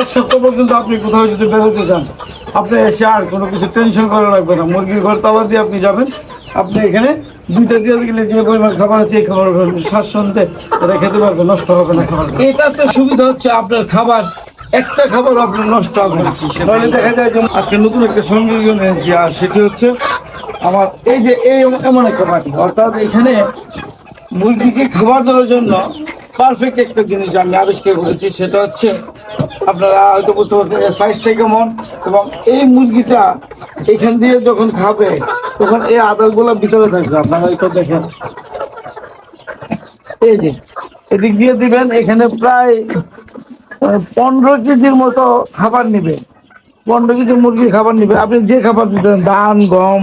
এক সপ্তাহ পর্যন্ত আপনি কোথাও যদি বেরোতে চান আপনি এসে আর কোনো কিছু টেনশন করা লাগবে না। মুরগির ঘর তালা দিয়ে আপনি যাবেন। আপনি এখানে দুইটা দিয়ে দিলে যে পরিমাণ খাবার আছে এই খাবার স্বাচ্ছন্দ্যে খেতে পারবে নষ্ট হবে না খাবার এটাতে সুবিধা হচ্ছে আপনার খাবার। একটা খাবার আপনার নষ্ট হবে না। তাহলে দেখা যায় যে আজকে নতুন একটা সংযোজন এনেছি আর সেটি হচ্ছে আমার এই যে এই এমন একটা অর্থাৎ এখানে মুরগিকে খাবার দেওয়ার জন্য পারফেক্ট একটা জিনিস আমি আবিষ্কার করেছি, সেটা হচ্ছে আপনারা হয়তো বুঝতে পারছেন সাইজটা কেমন এবং এই মুরগিটা এখান দিয়ে যখন খাবে, তখন এই আদারগুলো ভিতরে থাকবে। আপনারা এটা দেখেন। এই যে, এদিক দিয়ে দিবেন, এখানে প্রায় পনেরো কেজির মতো খাবার নিবে। পনেরো কেজি মুরগির খাবার নিবে। আপনি যে খাবার দিতেন, ধান, গম,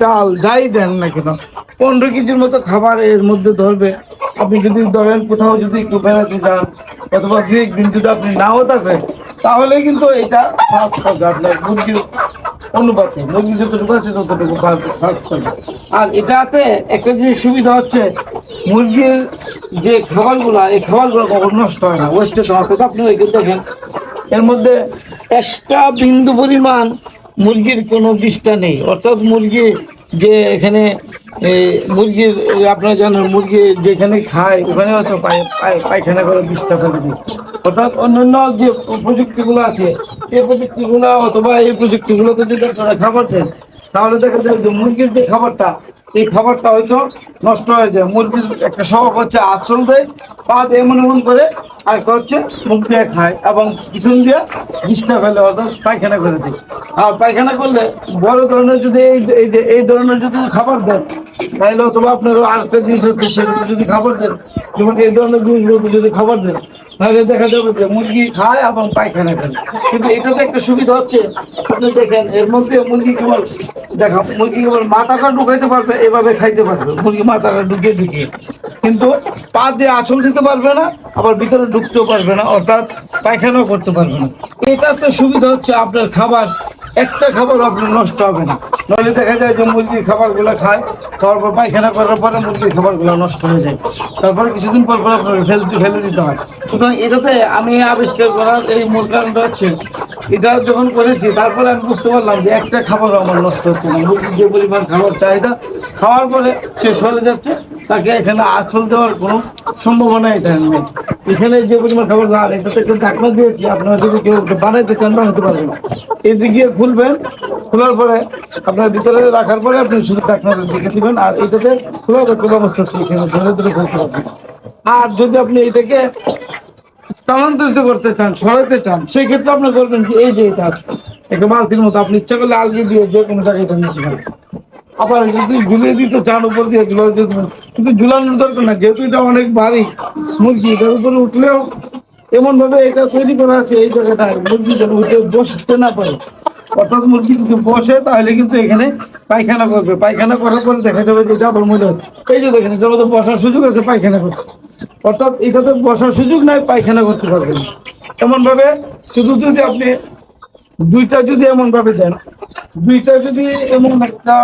চাল, যাই দেন না কেন, পনেরো কেজির মতো খাবার এর মধ্যে ধরবে। আপনি যদি ধরেন কোথাও যদি একটু বেড়াতে যান অথবা দু একদিন যদি আপনি নাও থাকেন, তাহলে কিন্তু এটা সাফ আপনার মুরগির অনুপাতে মুরগি যতটুকু আছে ততটুকু সার্ভ করবে আর এটাতে একটা জিনিস সুবিধা হচ্ছে, মুরগির যে খাবারগুলো, এই খাবারগুলো কখনো নষ্ট হয় না ওয়েস্টেজ না অর্থাৎ আপনি এখানে দেখেন, এর মধ্যে একটা বিন্দু পরিমাণ মুরগির কোনো বিষটা নেই। অর্থাৎ মুরগি যে এখানে মুরগির আপনারা জানেন, মুরগি যেখানে খায়, ওখানে হয়তো পায়- পায়- পায়খানা করে বিষটা ফেলে দিই অর্থাৎ অন্যান্য যে প্রযুক্তিগুলো আছে, এই প্রযুক্তিগুলো অথবা এই প্রযুক্তিগুলোতে যদি আপনারা খাবার দেন, তাহলে দেখা যায় যে মুরগির যে খাবারটা, এই খাবারটা হয়তো নষ্ট হয়ে যায়। মুরগির একটা স্বভাব হচ্ছে আঁচল দেয়, পা দিয়ে এমন এমন করে, আর একটা হচ্ছে মুখ দিয়ে খায় এবং পিছন দিয়ে বিষটা ফেলে, অর্থাৎ পায়খানা করে দেয়। আর পায়খানা করলে বড় ধরনের যদি এই এই ধরনের যদি খাবার দেন, তাহলে অথবা আপনার আরেকটা জিনিস হচ্ছে সেগুলো যদি খাবার দেন, যেমন এই ধরনের জিনিসগুলো যদি খাবার দেন, তাহলে দেখা যাবে যে মুরগি খায় এবং পায়খানা করে। কিন্তু এটাতে একটা সুবিধা হচ্ছে, আপনি দেখেন, এর মধ্যে মুরগি কেবল দেখা, মুরগি কেবল মাথাটা ঢুকাইতে পারবে, এভাবে খাইতে পারবে, মুরগি মাথাটা ঢুকিয়ে ঢুকিয়ে। কিন্তু পা দিয়ে আঁচল দিতে পারবে না, আবার ভিতরে ঢুকতেও পারবে না, অর্থাৎ পায়খানাও করতে পারবে না। এটাতে সুবিধা হচ্ছে আপনার খাবার। একটা খাবার আপনার নষ্ট হবে না। নইলে দেখা যায় যে মুরগির খাবারগুলো খায় খাওয়ার পর পায়খানা করার পরে মুরগির খাবারগুলো নষ্ট হয়ে যায়। তারপরে কিছুদিন পর পর আপনার ফেলতে ফেলে দিতে হয়। সুতরাং এটাতে আমি আবিষ্কার করার এই মূল কারণটা হচ্ছে, এটা যখন করেছি, তারপরে আমি বুঝতে পারলাম যে একটা খাবারও আমার নষ্ট হচ্ছে না। মুরগির যে পরিমাণ খাবার চাহিদা, খাওয়ার পরে সে সরে যাচ্ছে, তাকে এখানে আঁচল দেওয়ার কোনো সম্ভাবনাই নেই। এখানে যে পরিমাণ খাবার আর এটাতে একটু ঢাকনা দিয়েছি, আপনারা যদি কেউ বানাইতে চান বানাতে পারবেন। এদিকে গিয়ে খুলবেন, খোলার পরে আপনার ভিতরে রাখার পরে আপনি শুধু ঢাকনাটা দিকে দিবেন আর এটাতে খোলার একটা ব্যবস্থা আছে এখানে ধরে ধরে খুলতে পারবেন আর যদি আপনি এটাকে স্থানান্তরিত করতে চান, সরাতে চান সেই ক্ষেত্রে আপনি করবেন এই যে এটা আছে। একটা বালতির মতো, আপনি ইচ্ছা করলে আলগি দিয়ে যে কোনো জায়গায় এটা নিতে পারেন আবার যদি ঝুলিয়ে দিতে চান উপর দিয়ে ঝুলাই দিতে কিন্তু ঝুলানোর দরকার না যেহেতু এটা অনেক ভারী মুরগি, এটার উপরে উঠলেও এমন ভাবে এটা তৈরি করা আছে এই জায়গাটায় মুরগি যেন উঠে বসতে না পারে। অর্থাৎ মুরগি যদি বসে, তাহলে কিন্তু এখানে পায়খানা করবে। পায়খানা করার পরে দেখা যাবে যে জাবর মহিলা এই যে দেখেন, এটার মধ্যে বসার সুযোগ আছে, পায়খানা করছে। অর্থাৎ এটাতে বসার সুযোগ নাই, পায়খানা করতে পারবেন এমন ভাবে শুধু যদি আপনি দুইটা যদি এমন ভাবে দেন, দুইটা যদি এমন একটা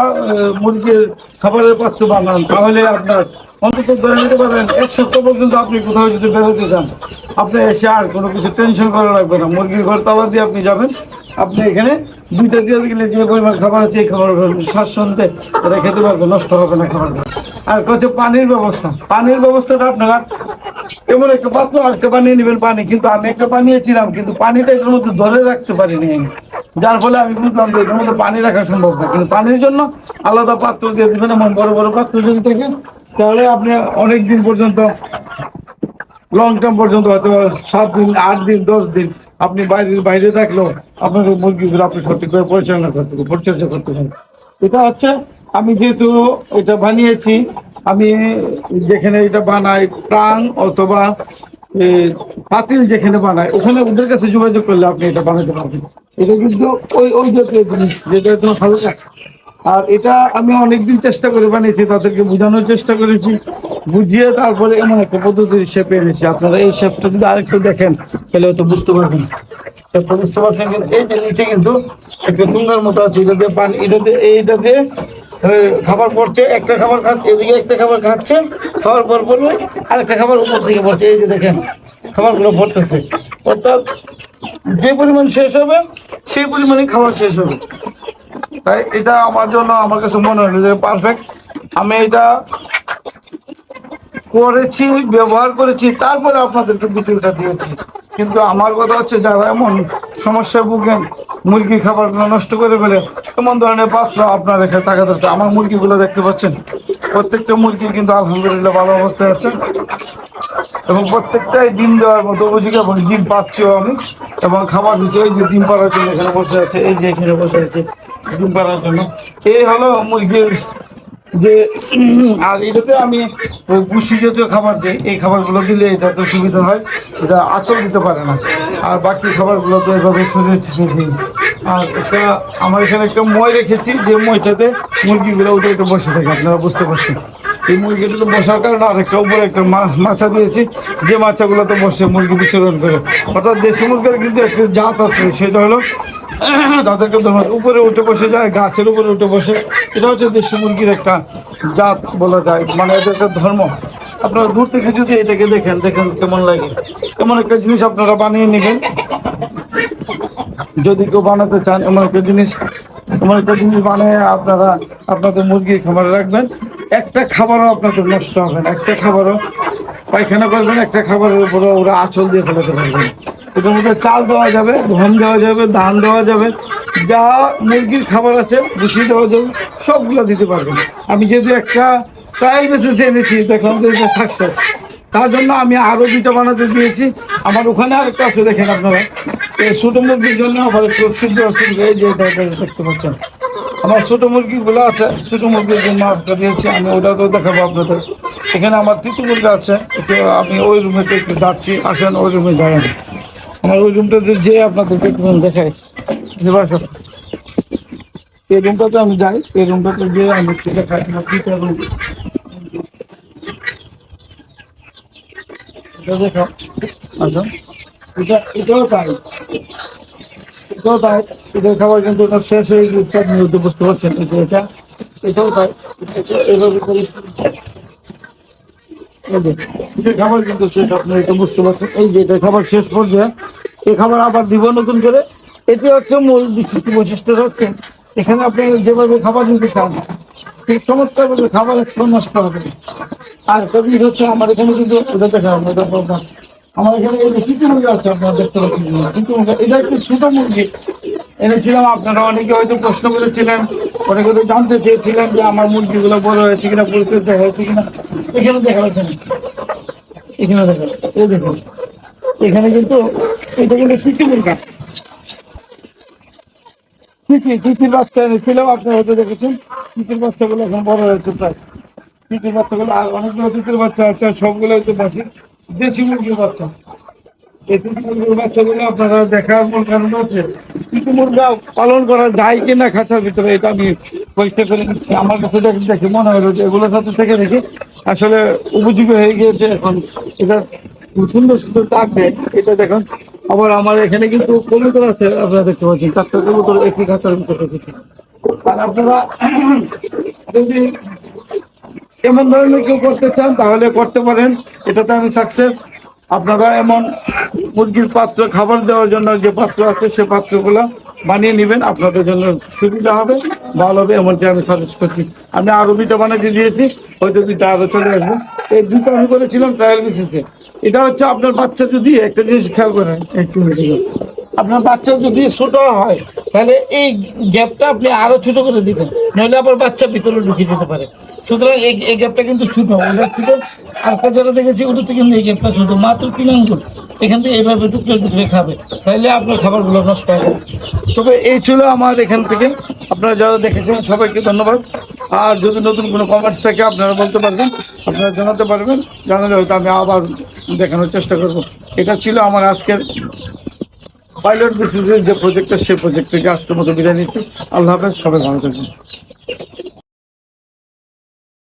মুরগির খাবারের পাত্র বানান, তাহলে আপনার অন্তত ধরে নিতে পারেন, এক সপ্তাহ পর্যন্ত আপনি কোথাও যদি বেরোতে চান আপনি এসে আর কোনো কিছু টেনশন করা লাগবে না। মুরগির ঘর তালা দিয়ে আপনি যাবেন, আপনি এখানে দুইটা দিয়ে দিলে যে পরিমাণ খাবার আছে, এই খাবার স্বাচ্ছন্দ্যে এটা খেতে পারবে নষ্ট হবে না খাবারটা আর হচ্ছে পানির ব্যবস্থা। পানির ব্যবস্থাটা আপনারা এমন একটা পাত্র আজকে বানিয়ে নেবেন পানি, কিন্তু আমি একটা বানিয়েছিলাম, কিন্তু পানিটা এটার মধ্যে ধরে রাখতে পারিনি আমি। যার ফলে আমি বুঝলাম যে এটার মধ্যে পানি রাখা সম্ভব না। কিন্তু পানির জন্য আলাদা পাত্র দিয়ে দেবেন, এমন বড় বড় পাত্র যদি থাকে, তাহলে আপনি অনেক দিন পর্যন্ত লং টার্ম পর্যন্ত হয়তো সাত দিন, আট দিন, দশ দিন আপনি বাইরে বাইরে থাকলেও আপনার ওই মুরগিগুলো আপনি সঠিকভাবে পরিচালনা করতে, পরিচর্যা করতে পারেন। এটা হচ্ছে, আমি যেহেতু এটা বানিয়েছি আমি যেখানে এটা বানাই প্রাং অথবা পাতিল যেখানে বানায় ওখানে ওদের কাছে যোগাযোগ করলে আপনি এটা বানাতে পারবেন। এটা কিন্তু ওই ওই জাতীয় জিনিস, যেটা একদম হালকা আর এটা আমি অনেকদিন চেষ্টা করে বানিয়েছি, তাদেরকে বোঝানোর চেষ্টা করেছি। বুঝিয়ে তারপরে এমন একটা পদ্ধতির শেপে এনেছি। আপনারা এই শেপটা যদি আরেকটু দেখেন, তাহলে হয়তো বুঝতে পারবেন। শেপটা বুঝতে পারছেন, কিন্তু এই যে নিচে কিন্তু একটা টুঙ্গার মতো আছে, এটা দিয়ে পানি, এটা দিয়ে, এইটা দিয়ে খাবার পড়ছে, একটা খাবার খাচ্ছে, এদিকে একটা খাবার খাচ্ছে খাওয়ার পর পড়বে আরেকটা খাবার উপর থেকে পড়ছে, এই যে দেখেন, খাবারগুলো পড়তেছে। অর্থাৎ যে পরিমাণ শেষ হবে, সেই পরিমাণে খাবার শেষ হবে। তাই এটা আমার জন্য, আমার কাছে মনে হলো যে পারফেক্ট আমি এটা করেছি, ব্যবহার করেছি, তারপরে আপনাদেরকে ভিডিওটা দিয়েছি। কিন্তু আমার কথা হচ্ছে, যারা এমন সমস্যায় ভুগেন মুরগির খাবারগুলো নষ্ট করে ফেলে। এমন ধরনের পাত্র আপনার এখানে থাকা দরকার। আমার মুরগিগুলো দেখতে পাচ্ছেন? প্রত্যেকটা মুরগি কিন্তু আলহামদুলিল্লাহ ভালো অবস্থায় আছে। এবং প্রত্যেকটাই ডিম দেওয়ার মতো উপযোগী এবং ডিম পাচ্ছিও আমি। এবং খাবার দিচ্ছি, এই যে ডিম পাড়ার জন্য এখানে বসে আছে, এই যে এখানে বসে আছে ডিম পাড়ার জন্য। এই হলো মুরগির যে, আর এটাতে আমি গুষি জাতীয় খাবার দিই। এই খাবারগুলো দিলে এটাতে সুবিধা হয়, এটা আচল দিতে পারে না। আর বাকি খাবারগুলো তো এভাবে ছড়িয়ে ছিটিয়ে দিই। আর একটা, আমার এখানে একটা মই রেখেছি, যে মইটাতে মুরগিগুলো উঠে উঠে বসে থাকে, আপনারা বুঝতে পারছেন। এই মুরগিটাতে বসার কারণে আরেকটা উপরে একটা মাছা দিয়েছি, যে মাছাগুলোতে বসে মুরগি বিচরণ করে। অর্থাৎ দেশি মুরগির কিন্তু একটা জাত আছে, সেটা হলো তাদেরকে উপরে উঠে বসে যায়, গাছের উপরে উঠে বসে। এটা হচ্ছে দেশি মুরগির একটা জাত বলা যায় মানে এটা একটা ধর্ম। আপনারা দূর থেকে যদি এটাকে দেখেন দেখেন কেমন লাগে। এমন একটা জিনিস আপনারা বানিয়ে নেবেন। যদি কেউ বানাতে চান, এমন একটা জিনিস, এমন একটা জিনিস বানিয়ে আপনারা আপনাদের মুরগি খামারে রাখবেন। একটা খাবারও আপনাদের নষ্ট হবে না। একটা খাবারও পায়খানা করবেন, একটা খাবারের উপরে ওরা আঁচল দিয়ে ফেলাতে পারবেন। এটার মধ্যে চাল দেওয়া যাবে, গম দেওয়া যাবে, ধান দেওয়া যাবে, যা মুরগির খাবার আছে, ভুসি দেওয়া যাবে, সবগুলো দিতে পারবেন। আমি যেহেতু একটা ট্রায়াল বেসিসে এনেছি, দেখলাম যে এটা সাকসেস তার জন্য আমি আরও দুটো বানাতে দিয়েছি। আমার ওখানে আরেকটা আছে, দেখেন আপনারা। এই ছোটো মুরগির জন্য আবার সিদ্ধ এই যে এটা দেখতে পাচ্ছেন। আমার ছোটো মুরগিগুলো আছে, ছোটো মুরগির জন্য একটা দিয়েছি, আমি ওটা তো দেখাবো আপনাদের। এখানে আমার তিতু মুরগি আছে আমি ওই রুমেতে একটু যাচ্ছি, আসেন ওই রুমে যাই। আমার ওই রুমটাতে যে আপনাদেরকে একটু দেখাই। এই রুমটাতে আমি যাই। এই রুমটাতে গিয়ে আমি দেখাই এটাও তাই। খাবার কিন্তু শেষ হয়ে আপনি বুঝতে পারছেন এটা। এটাও তাই। এভাবে খাবার কিন্তু শেষ আপনি এটা বুঝতে পারছেন এই যে খাবার শেষ পর্যায়ে এই খাবার আবার দিব নতুন করে এটি হচ্ছে মূল বিশিষ্ট বৈশিষ্ট্য হচ্ছে, এখানে আপনি যেভাবে খাবার দিতে চান ঠিক চমৎকার ভাবে খাবার একটু নষ্ট হবে। আর কবি হচ্ছে আমার এখানে কিন্তু ওটা দেখা। আমার এখানে কিছু মুরগি আছে, আপনারা দেখতে পাচ্ছেন মুরগি এটা একটু ছোট মুরগি এনেছিলাম, আপনারা অনেকে হয়তো প্রশ্ন করেছিলেন, অনেকে হয়তো জানতে চেয়েছিলেন যে আমার মুরগিগুলো বড় হয়েছে কিনা পরিচিত হয়েছে কিনা। এখানে দেখা যাচ্ছে না এখানে দেখো এই দেখুন, এখানে কিন্তু এটা কিন্তু কিছু মুরগা বাচ্চা হয়তো দেখেছেন বাচ্চাগুলো এখন বড় হয়েছে বাচ্চাগুলো আর অনেকগুলো বাচ্চা আছে সবগুলো দেশি মুরগির বাচ্চা। আপনারা দেখার মূল কারণ হচ্ছে মুরগা পালন করা যায় খাঁচার ভিতরে, এটা আমি আমার কাছে দেখে মনে এগুলোর সাথে থেকে দেখে, আসলে হয়ে গিয়েছে এখন। এটা সুন্দর দেয়। এটা আবার আমার এখানে কিন্তু কবুতর আছে, আপনারা দেখতে পাচ্ছেন, চারটা কবুতর একই খাঁচার ভিতরে আর আপনারা যদি এমন ধরনের কেউ করতে চান, তাহলে করতে পারেন। এটাতে আমি সাকসেস আপনারা এমন মুরগির পাত্র খাবার দেওয়ার জন্য যে পাত্র আছে সে পাত্রগুলো বানিয়ে নেবেন। আপনাদের জন্য সুবিধা হবে, ভালো হবে, এমনটি আমি সাজেস্ট করছি। আমি আরও দুইটা বানিয়ে দিয়েছি, হয়তো দুইটা আরও চলে আসবে। এই দুটো আমি করেছিলাম ট্রায়াল বেসিসে এটা হচ্ছে আপনার বাচ্চা যদি, একটা জিনিস খেয়াল করেন, একটু। আপনার বাচ্চা যদি ছোট হয়, তাহলে এই গ্যাপটা আপনি আরও ছোট করে দিবেন। নইলে আবার বাচ্চা ভিতরে ঢুকে যেতে পারে। সুতরাং এই এই গ্যাপটা কিন্তু ছোট। ওটা থেকে আর যেটা দেখেছি ওটা ওটাতে কিন্তু এই গ্যাপটা ছোট। মাত্র তিন আঙ্গুল। এখান থেকে এইভাবে টুকরে টুকরে খাবে। তাহলে আপনার খাবারগুলো নষ্ট হবে। তবে এই ছিল আমার এখান থেকে। আপনারা যারা দেখেছেন, সবাইকে ধন্যবাদ। আর যদি নতুন কোনো কমার্স থাকে আপনারা বলতে পারবেন, আপনারা জানাতে পারবেন। জানালে হয়তো আমি আবার দেখানোর চেষ্টা করব। এটা ছিল আমার আজকের পাইলট বেসিসের যে প্রজেক্টটা সেই প্রজেক্ট থেকে আজকের মতো বিদায় নিচ্ছি। আল্লাহ হাফেজ, সবাই ভালো থাকবেন।